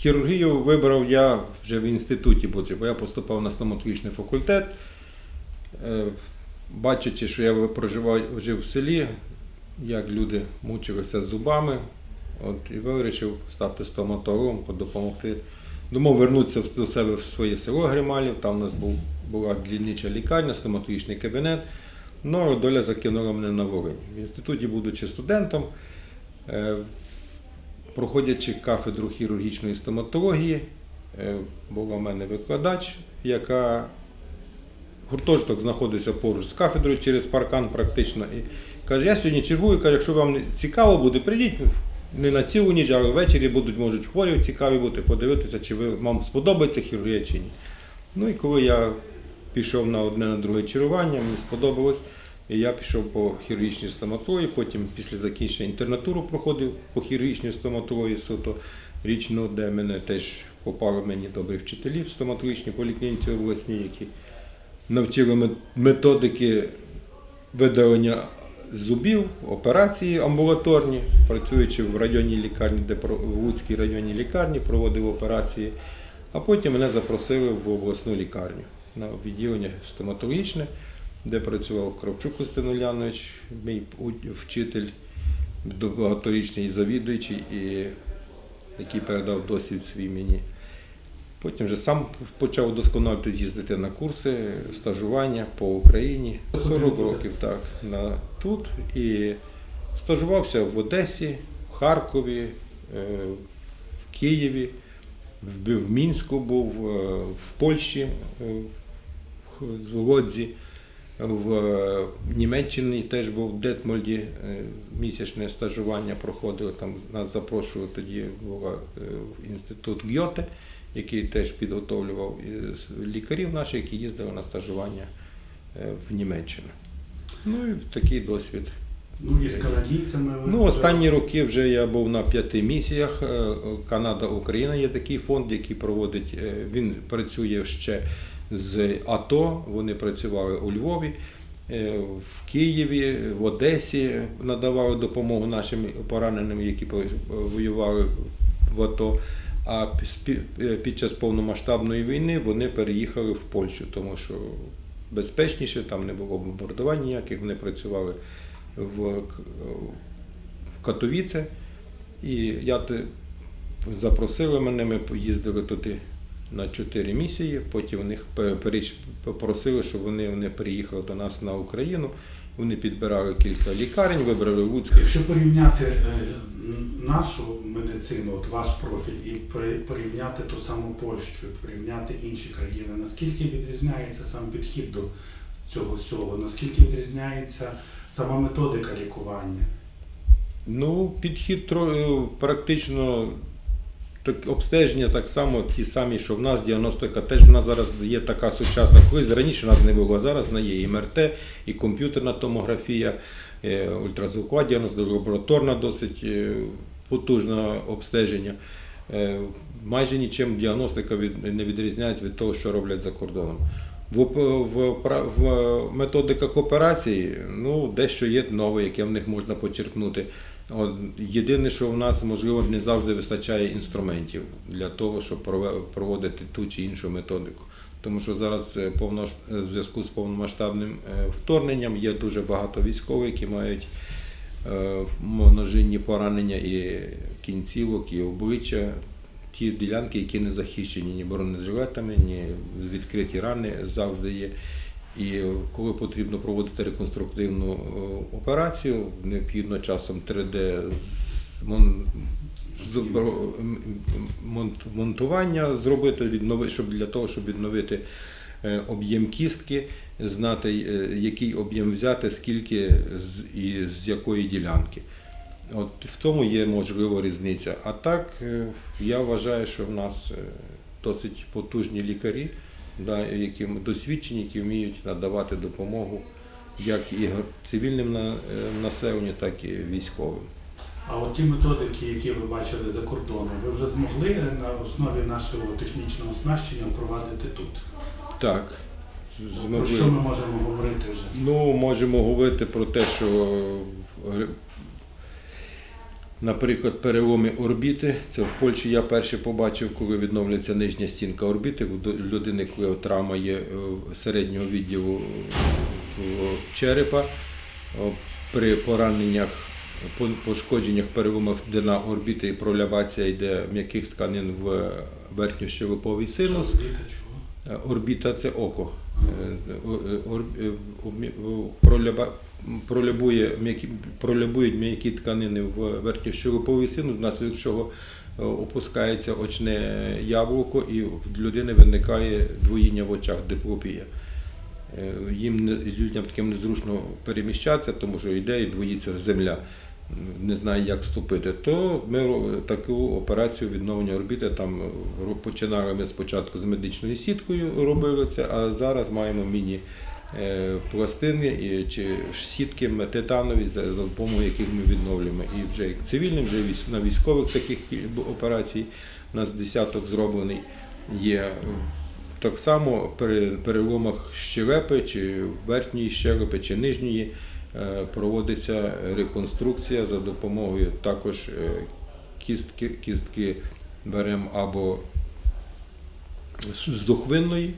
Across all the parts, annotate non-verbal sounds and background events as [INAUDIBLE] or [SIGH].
хірургію вибрав я вже в інституті, бо я поступав на стоматологічний факультет. Е, Бачачи, що я проживав жив в селі, як люди мучилися з зубами, от, і вирішив стати стоматологом, допомогти. Думав вернутися до себе в своє село Грималів, там у нас був, була дільнича лікарня, стоматологічний кабінет. Ну, доля закинула мене на Волинь. В інституті, будучи студентом, е, проходячи кафедру хірургічної стоматології, е, була в мене викладач, яка гуртожиток знаходився поруч з кафедрою через паркан практично. І каже, я сьогодні чергую, каже, якщо вам цікаво буде, прийдіть не на цілу ніч, а ввечері будуть, можуть хворі цікаві бути, подивитися, чи ви, вам сподобається хірургія чи ні. Ну і коли я пішов на одне на друге чергування, мені сподобалось. Я пішов по хірургічній стоматології, потім після закінчення інтернатуру проходив по хірургічній стоматології суто річну, де мене теж попали мені добрі вчителі в стоматологічній поліклініці обласній, які навчили методики видалення зубів, операції амбулаторні, працюючи в районній лікарні, де в Луцькій районній лікарні проводив операції. А потім мене запросили в обласну лікарню на відділення стоматологічне, де працював Кравчук Костин Улянович, мій вчитель, багаторічний завідуючий, і який передав досвід свій мені. Потім вже сам почав вдосконалити їздити на курси, стажування по Україні. 40 років так, на, тут. І стажувався в Одесі, в Харкові, е, в Києві, в, Мінську був, е, в Польщі, е, в Лодзі, в е, Німеччині теж був в Детмольді е, місячне стажування проходили. Там нас запрошували тоді був е, в інститут Гьоте, який теж підготовлював лікарів наших, які їздили на стажування в Німеччину. Ну і такий досвід. Ну і з канадійцями Ну, останні роки вже я був на п'яти місіях. Канада, Україна є такий фонд, який проводить. Він працює ще з АТО. Вони працювали у Львові, е, в Києві, в Одесі надавали допомогу нашим пораненим, які воювали в АТО. А е, під час повномасштабної війни вони переїхали в Польщу, тому що безпечніше, там не було бомбардувань ніяких, вони працювали в Катовіце. І я запросили мене, ми поїздили туди на чотири місії. Потім в них попросили, щоб вони, вони приїхали до нас на Україну. Вони підбирали кілька лікарень, вибрали Луцьк. Якщо порівняти е, нашу медицину, от ваш профіль, і порівняти ту саму Польщу, порівняти інші країни, наскільки відрізняється сам підхід до цього всього? Наскільки відрізняється сама методика лікування? Ну, підхід тро- практично обстеження так само ті самі, що в нас діагностика теж в нас зараз є така сучасна. Колись раніше в нас не було, а зараз вона є і МРТ, і комп'ютерна томографія, е, ультразвукова діагностика, лабораторна досить е, потужне обстеження. Е, Майже нічим діагностика не відрізняється від того, що роблять за кордоном. В, в, в методиках операції ну, дещо є нове, яке в них можна почерпнути. От, єдине, що в нас, можливо, не завжди вистачає інструментів для того, щоб проводити ту чи іншу методику. Тому що зараз е, повно, в зв'язку з повномасштабним е, вторгненням є дуже багато військових, які мають е, множинні поранення і кінцівок, і обличчя. Ті ділянки, які не захищені ні бронежилетами, ні відкриті рани завжди є. І коли потрібно проводити реконструктивну е, операцію, необхідно часом 3D з- мон- зобро- м- монт- монтування зробити, щоб для того, щоб відновити е, об'єм кістки, знати, е, який об'єм взяти, скільки і з якої ділянки. От в тому є можливо різниця. А так я вважаю, що в нас досить потужні лікарі, да, які досвідчені, які вміють надавати допомогу як і цивільним е, населенню, так і військовим. А от ті методики, які ви бачили за кордоном, ви вже змогли на основі нашого технічного оснащення впровадити тут? Так, Про що ми можемо говорити вже? Ну, можемо говорити про те, що е, Наприклад, переломи орбіти. Це в Польщі я перше побачив, коли відновлюється нижня стінка орбіти. У людини, коли травма є е, середнього відділу е, черепа, при пораненнях, по- пошкодженнях, переломах дна орбіти і пролябація йде м'яких тканин в верхньощелеповий синус. Орбіта? Е, це око. Пролябує м'які, пролябують м'які тканини в верхньощелеповий синус, внаслідок чого е, опускається очне яблуко і в людини виникає двоїння в очах, диплопія. Е, Їм людям таким незручно переміщатися, тому що йде і двоїться земля, не знає, як ступити. То ми таку операцію відновлення орбіти там е, починали ми спочатку з медичною сіткою, робили це, а зараз маємо міні. Е, Пластини чи сітки титанові, за допомогою яких ми відновлюємо і вже як цивільним, вже на військових таких операцій у нас десяток зроблений є. Так само при переломах щелепи, чи верхньої щелепи, чи нижньої е, проводиться реконструкція за допомогою також е, кістки, кістки беремо або з духвинної,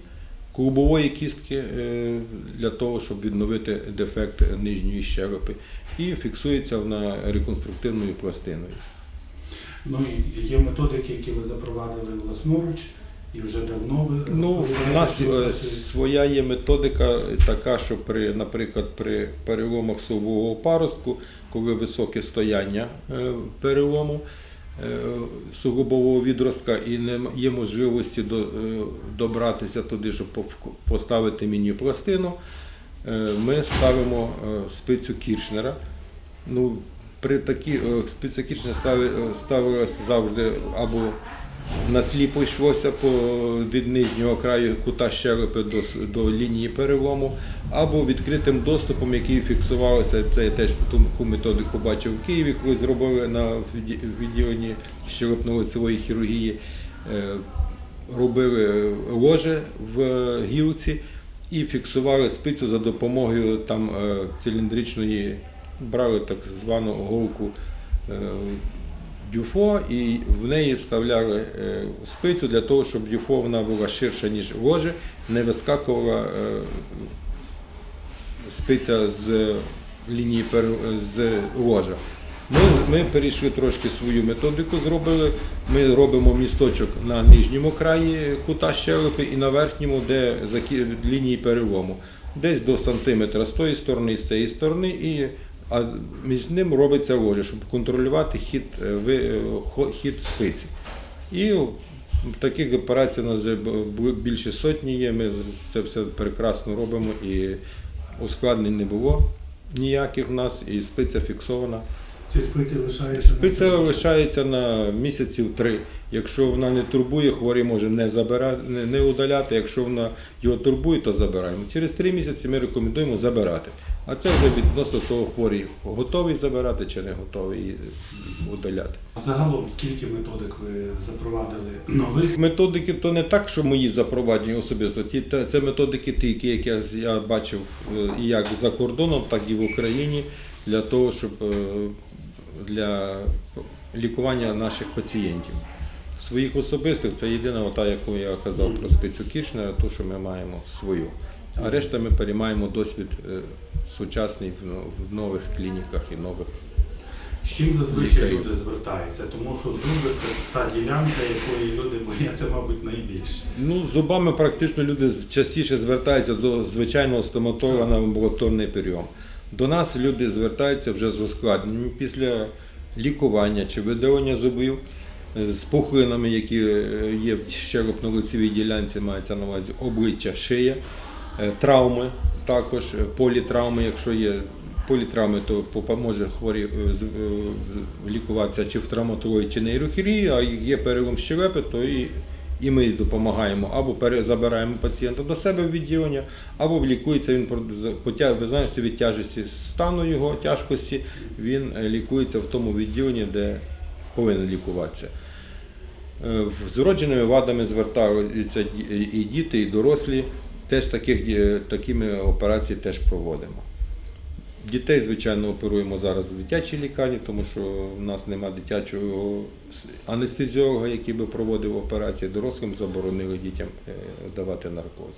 клубової кістки е, для того, щоб відновити дефект нижньої щелепи, і фіксується вона реконструктивною пластиною. Ну і є методики, які ви запровадили власноруч, і вже давно ви Ну, в нас е, своя є методика така, що при, наприклад, при переломах совового паростку, коли високе стояння е, перелому сугубового відростка і не є можливості е, добратися туди, щоб поставити міні-пластину, е, ми ставимо е, спицю Кіршнера. Ну, при такій е, спиця Кіршнера е, ставилася завжди або насліпо йшлося від нижнього краю кута щелепи до, до лінії перелому, або відкритим доступом, який фіксувався, це я теж таку методику бачив в Києві, коли зробили на відділенні щелепно-лицевої хірургії, е, робили ложе в гілці і фіксували спицю за допомогою там е, циліндричної, брали так звану голку е, дюфо і в неї вставляли е, спицю для того, щоб дюфо вона була ширша, ніж ложе, не вискакувала е, спиця з лінії з ложа. Ми, ми перейшли трошки свою методику, зробили. Ми робимо місточок на нижньому краї кута щелепи і на верхньому, де закі- лінії перелому. Десь до сантиметра з тої сторони з цієї сторони, і, а між ним робиться ложе, щоб контролювати хід, е, е, хід спиці. І таких операцій у нас вже більше сотні є. Ми це все прекрасно робимо і ускладнень не було ніяких в нас, і спиця фіксована. Ці спиці лишаються на Спиця лишається на місяців три. Якщо вона не турбує, хворий може не забирати, не, не удаляти. Якщо вона його турбує, то забираємо. Через три місяці ми рекомендуємо забирати. А це вже відносно того, хворий готовий забирати чи не готовий удаляти. Загалом, скільки методик ви запровадили нових? Методики то не так, що мої запроваджені особисто. Ті, та- це методики ті, які як я, я бачив е, і як за кордоном, так і в Україні, для того, щоб е, для лікування наших пацієнтів. Своїх особистих це єдина ота, яку я казав про спицю Кішнера, ту, що ми маємо свою. А решта ми переймаємо досвід е, сучасний в нових клініках і нових З чим зазвичай Лікарів. люди звертаються? Тому що зуби це та ділянка, якої люди бояться, мабуть, найбільше. Ну, з зубами практично люди частіше звертаються до звичайного стоматолога на амбулаторний прийом. До нас люди звертаються вже з ускладненням після лікування чи видалення зубів е, з пухлинами, які е, є в щелепно-лицевій ділянці, мається на увазі обличчя, шия, е, травми, також політравми, якщо є політравми, то попа- може хворі лікуватися чи в травматології, чи нейрохірургії, а є перелом щелепи, то і і ми допомагаємо або забираємо пацієнта до себе в відділення, або лікується він ви знаєте, від тяжесті стану його тяжкості, він е, лікується в тому відділенні, де повинен лікуватися. Е, З вродженими вадами звертаються і діти, і дорослі. Теж таких, такими операції теж проводимо. Дітей, звичайно, оперуємо зараз в дитячій лікарні, тому що в нас немає дитячого анестезіолога, який би проводив операції. Дорослим заборонили дітям е, давати наркоз.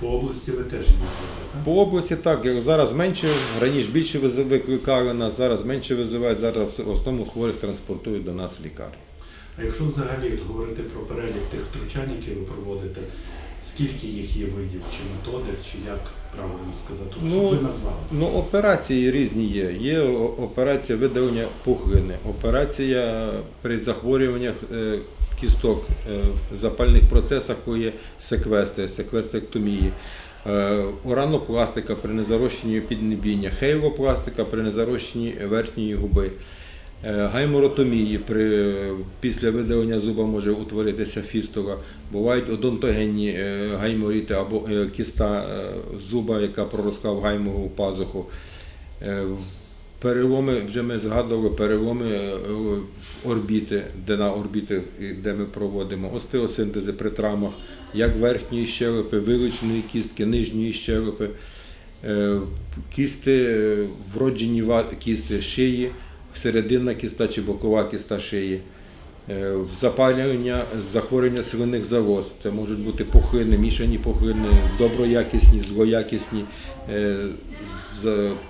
По області ви теж їздите, так? По області так, зараз менше, раніше більше викликали нас, зараз менше визивають, зараз в основному хворих транспортують до нас в лікарню. А якщо взагалі говорити про перелік тих втручань, які ви проводите, скільки їх є видів, чи методик, чи як правильно сказати, Ну, щоб ви назвали? Ну, операції різні є. Є операція видалення пухлини, операція при захворюваннях е, кісток, е, запальних процесах, коли є секвестри, секвестектомії, е, уранопластика при незарощенні піднебіння, хейропластика при незарощенні верхньої губи. Е, Гайморотомії при після видалення зуба може утворитися фістула. Бувають одонтогенні е, гайморіти або е, кіста зуба, яка проросла в гаймову пазуху. Переломи, вже ми згадували, переломи орбіти, де на орбіти, де ми проводимо, остеосинтези при травмах, як верхньої щелепи, вилученої кістки, нижньої щелепи, кісти, вроджені кісти шиї, серединна кіста чи бокова кіста шиї. Е, Запалювання, захворювання слинних залоз. Це можуть бути пухлини, мішані пухлини, доброякісні, злоякісні, е,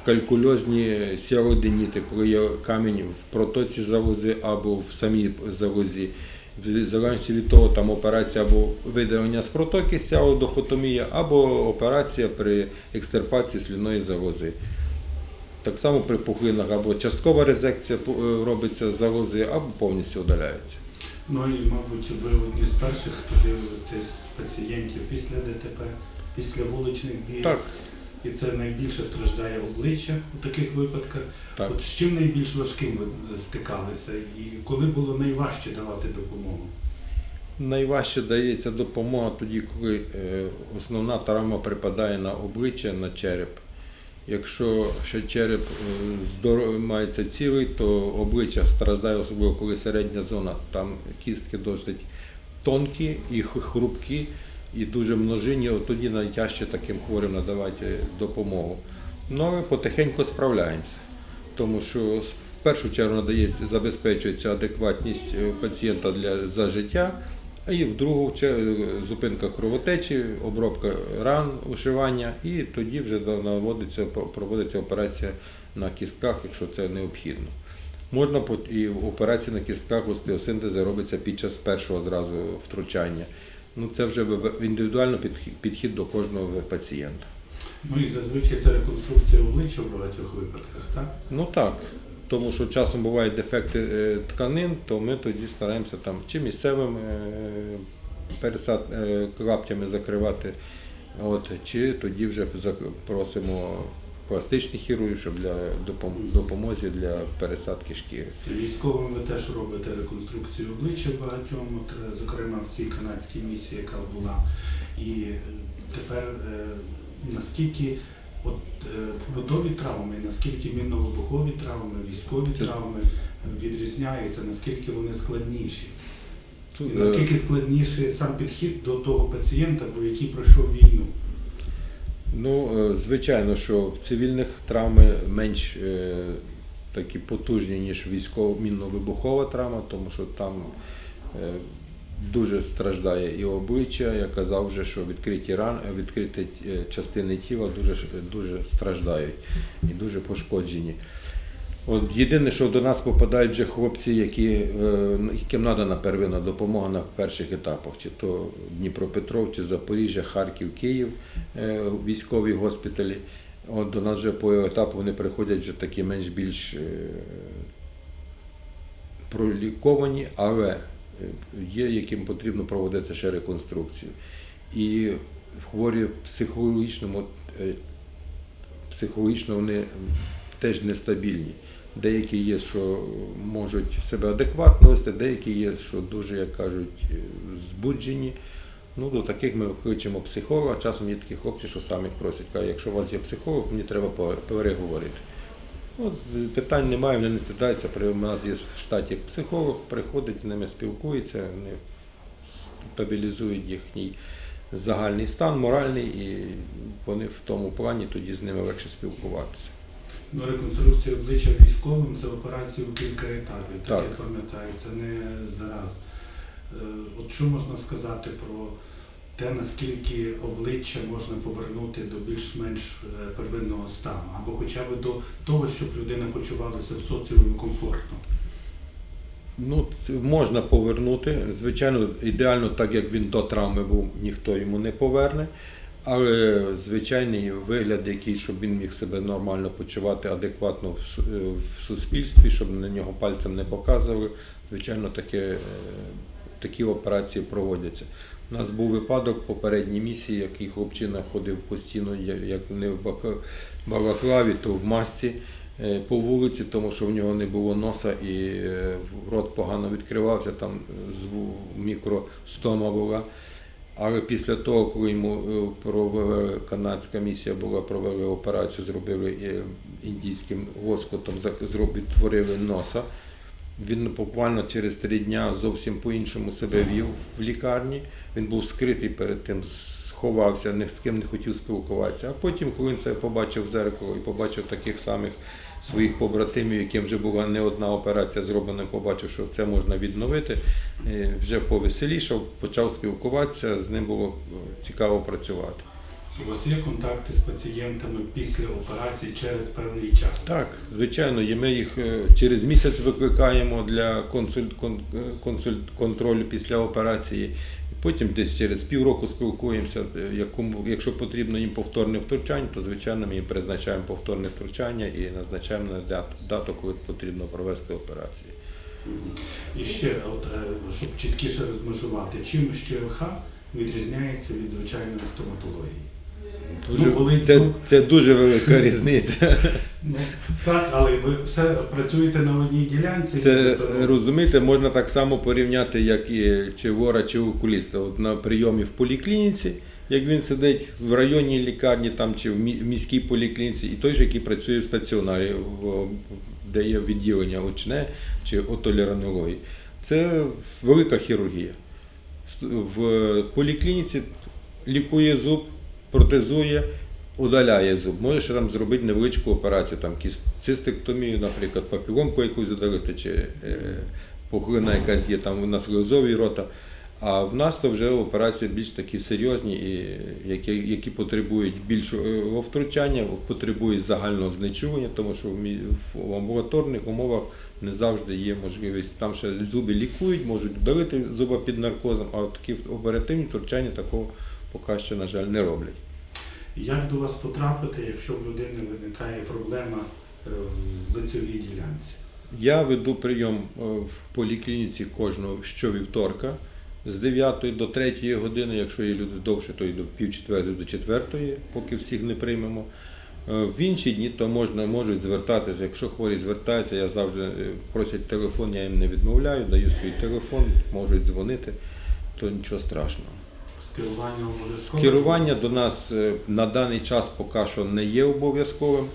калькульозні сіроденіти, коли є камінь в протоці залози або в самій залозі. В залежності від того, там операція або видалення з протоки сіалодохотомія, або операція при екстирпації слідної залози. Так само при пухлинах або часткова резекція е, робиться залози, або повністю удаляється. Ну і, мабуть, ви одні з перших, хто дивитесь пацієнтів після ДТП, після вуличних дій. Так, І це найбільше страждає обличчя у таких випадках. так. От з чим найбільш важким ви стикалися і коли було найважче давати допомогу? Найважче дається допомога тоді, коли е, основна травма припадає на обличчя, на череп. Якщо ще череп е, мається цілий, то обличчя страждає, особливо коли середня зона, там кістки досить тонкі і хрупкі, і дуже множинні, тоді найтяжче таким хворим надавати допомогу. Ну, але потихеньку справляємося, тому що в першу чергу надається, забезпечується адекватність е, пацієнта для, за життя, і в другу зупинка кровотечі, обробка ран, ушивання, і тоді вже наводиться, проводиться операція на кістках, якщо це необхідно. Можна і операції на кістках остеосинтези робиться під час першого зразу втручання. Ну, це вже індивідуально підхід, підхід до кожного пацієнта. Ну і зазвичай це реконструкція обличчя в багатьох випадках, так? Ну так, тому що часом бувають дефекти е, тканин, то ми тоді стараємося там чи місцевими е, пересад е, клаптями закривати, от, чи тоді вже просимо пластичних хірургів, щоб для допом- допомозі для пересадки шкіри. Військовим ви теж робите реконструкцію обличчя багатьом, от, зокрема в цій канадській місії, яка була. І тепер наскільки от, е, побутові травми, наскільки мінно-вибухові травми, військові травми відрізняються, наскільки вони складніші? І е, наскільки складніший сам підхід до того пацієнта, бо який пройшов війну? Ну, е, звичайно, що в цивільних травми менш такі потужні, ніж військово мінно-вибухова травма, тому що там дуже страждає і обличчя. Я казав вже, що відкриті ран, відкриті е, частини тіла дуже, дуже страждають і дуже пошкоджені. От єдине, що до нас попадають вже хлопці, які, е, яким надана первинна допомога на перших етапах, чи то Дніпропетров, чи Запоріжжя, Харків, Київ, е, військові госпіталі. От до нас вже по етапу вони приходять вже такі менш більш е, проліковані, але є, яким потрібно проводити ще реконструкцію. І хворі в психологічному, е, психологічно вони теж нестабільні. Деякі є, що можуть себе адекватно вести, деякі є, що дуже, як кажуть, е, збуджені. Ну, до таких ми кличемо психолога. Часом є такі хлопці, що самі просять, кажуть, якщо у вас є психолог, мені треба переговорити. Е, питань немає, вони не стидаються. При у нас є в штаті психолог, приходить з ними спілкується, вони стабілізують їхній загальний стан, моральний, і вони в тому плані тоді з ними легше спілкуватися. Ну, реконструкція обличчя військовим це операція у кілька етапів, так, Так. я пам'ятаю, це не зараз. Е, От що можна сказати про те, наскільки обличчя можна повернути до більш-менш е, первинного стану, або хоча б до того, щоб людина почувалася в соціумі комфортно. Ну, можна повернути. Звичайно, ідеально, так як він до травми був, ніхто йому не поверне. Але звичайний вигляд, який, щоб він міг себе нормально почувати, адекватно в, е, суспільстві, щоб на нього пальцем не показували, звичайно, таке, е, такі операції проводяться. У нас був випадок попередній місії, який хлопчина ходив постійно, як не в балаклаві, то в масці е, по вулиці, тому що в нього не було носа і е, рот погано відкривався, там мікростома була. Але після того, коли йому е, провели канадська місія була, провели операцію, зробили індійським лоскотом, відтворили носа. Він буквально через три дня зовсім по-іншому себе вів в лікарні. Він був скритий перед тим, сховався, ні з ким не хотів спілкуватися. А потім, коли він це побачив в зеркало і побачив таких самих своїх побратимів, яким вже була не одна операція зроблена, побачив, що це можна відновити, е, вже повеселішав, почав спілкуватися, з ним було е, цікаво працювати. У вас є контакти з пацієнтами після операції через певний час? Так, звичайно, і ми їх е, через місяць викликаємо для консуль, кон, е, консуль, контролю після операції. Потім десь через півроку спілкуємося. Е, якщо потрібно їм повторне втручання, то звичайно ми їм призначаємо повторне втручання і назначаємо на дату, коли потрібно провести операцію. І ще, от, щоб чіткіше розмежувати, чим ЩРХ відрізняється від звичайної стоматології? Дуже, Ну, це, це дуже велика різниця. Ну, так, але ви все працюєте на одній ділянці. Це тобто, розумієте, можна так само порівняти, як і чи вора, чи окуліста. От на прийомі в поліклініці, як він сидить в районній лікарні там, чи в міській поліклініці, і той же, який працює в стаціонарі, де є відділення очне чи отолеринології. Це велика хірургія. В поліклініці лікує зуб, протезує, удаляє зуб. Може ще там зробити невеличку операцію, там цистектомію, наприклад, папіломку якусь задалити, чи е, пухлина якась є там на сльозовій рота. А в нас то вже операції більш такі серйозні, і які, які потребують більшого втручання, потребують загального знечування, тому що в амбулаторних умовах не завжди є можливість. Там ще зуби лікують, можуть вдалити зуба під наркозом, а такі оперативні втручання такого поки що, на жаль, не роблять. Як до вас потрапити, якщо в людини виникає проблема е, в лицевій ділянці? Я веду прийом е, в поліклініці кожного щовівторка з 9 до 3 години, якщо є люди довше, то й до пів четвертої до четвертої, поки всіх не приймемо. Е, В інші дні то можна, можуть звертатися. Якщо хворі звертаються, я завжди просять телефон, я їм не відмовляю, даю свій телефон, можуть дзвонити, то нічого страшного. Скерування обов'язково? Керування до нас е, на даний час поки що не є обов'язковим.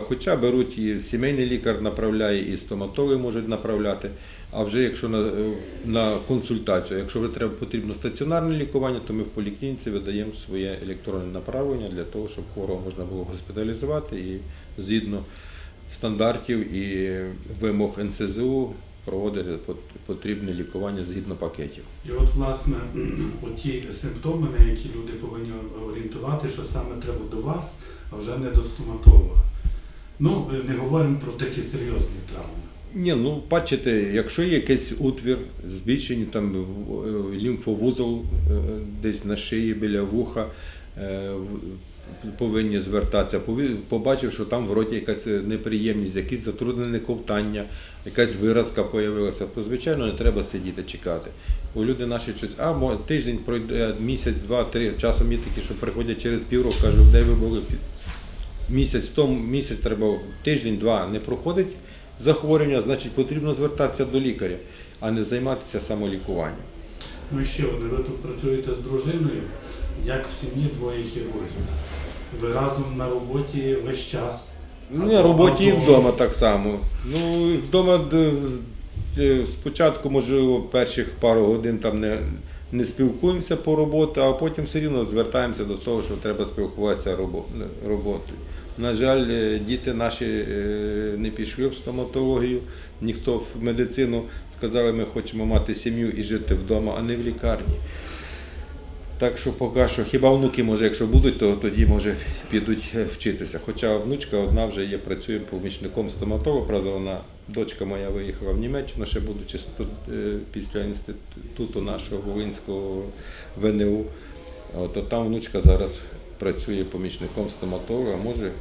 Хоча беруть і сімейний лікар направляє, і стоматологи можуть направляти. А вже якщо на, е, на консультацію, якщо вже треба потрібно стаціонарне лікування, то ми в поліклініці видаємо своє електронне направлення для того, щоб хворого можна було госпіталізувати і згідно стандартів і вимог НСЗУ проводити потрібне лікування згідно пакетів. І от, власне, [CLEARS THROAT] оті симптоми, на які люди повинні орієнтувати, що саме треба до вас, а вже не до стоматолога. Ну, не говоримо про такі серйозні травми. Ні, ну бачите, якщо є якийсь утвір, збільшені там е, лімфовузол е, десь на шиї біля вуха, е, повинні звертатися. Побачив, що там в роті якась неприємність, якесь затруднене ковтання, якась виразка з'явилася, то звичайно не треба сидіти чекати. Бо люди наші щось, а тиждень пройде, місяць, два, три. Часом є такі, що приходять через півроку, кажуть, де ви були місяць тому, місяць треба тиждень-два не проходить захворювання, значить потрібно звертатися до лікаря, а не займатися самолікуванням. Ну і ще одне, ви тут працюєте з дружиною, як в сім'ї двоє хірургів. Ви разом на роботі весь час. Ну, на роботі і вдома так само. Ну, і вдома е, спочатку, можливо, перших пару годин там не, не спілкуємося по роботі, а потім все рівно звертаємося до того, що треба спілкуватися робо- роботою. На жаль, е, діти наші е, не пішли в стоматологію, ніхто в медицину сказали, ми хочемо мати сім'ю і жити вдома, а не в лікарні. Так що поки що, хіба внуки, може, якщо будуть, то тоді може підуть е, вчитися. Хоча внучка одна вже є, працює помічником стоматолога, правда, вона, дочка моя виїхала в Німеччину, ще будучи е, після інституту нашого Волинського ВНУ. От, там внучка зараз працює помічником стоматолога, може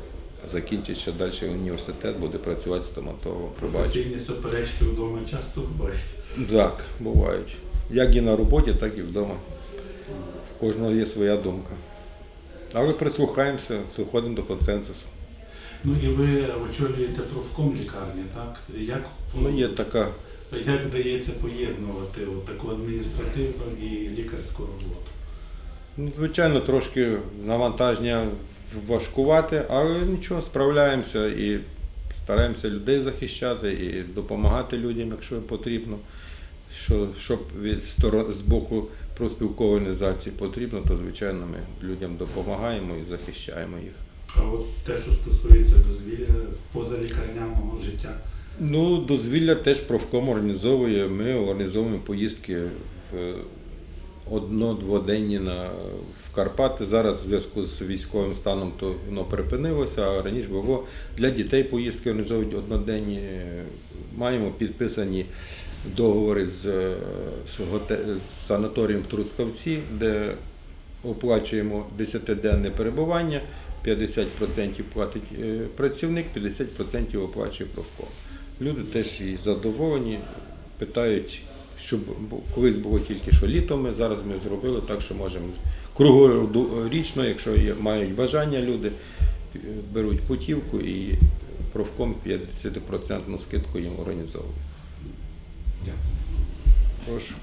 закінчить ще далі університет, буде працювати стоматологом. Професійні суперечки вдома часто бувають. Так, бувають. Як і на роботі, так і вдома. Кожного є своя думка. Але прислухаємося, доходимо до консенсусу. Ну і ви очолюєте профком лікарні, так? Як, Ну, є така, як вдається поєднувати от таку адміністративну і лікарську роботу? ну, звичайно, трошки навантаження важкувати, але нічого, справляємося і стараємося людей захищати і допомагати людям, якщо потрібно. Що, щоб від з боку профспілкової організації потрібно, то звичайно ми людям допомагаємо і захищаємо їх. А от те, що стосується дозвілля позалікарняного життя, Ну, дозвілля теж профком організовує. Ми організовуємо поїздки в одно-дводенні на в Карпати. Зараз в зв'язку з військовим станом то воно припинилося, а раніше було для дітей поїздки організовують одноденні. Маємо підписані договори з, е, з, санаторієм в Трускавці, де оплачуємо 10-денне перебування. 50% платить е, працівник, 50% оплачує профком. Люди теж і задоволені, питають, щоб колись було тільки що літом, ми зараз ми зробили так, що можемо круглорічно, якщо є, мають бажання люди, е, беруть путівку і профком 50% скидку їм організовує. Hoş.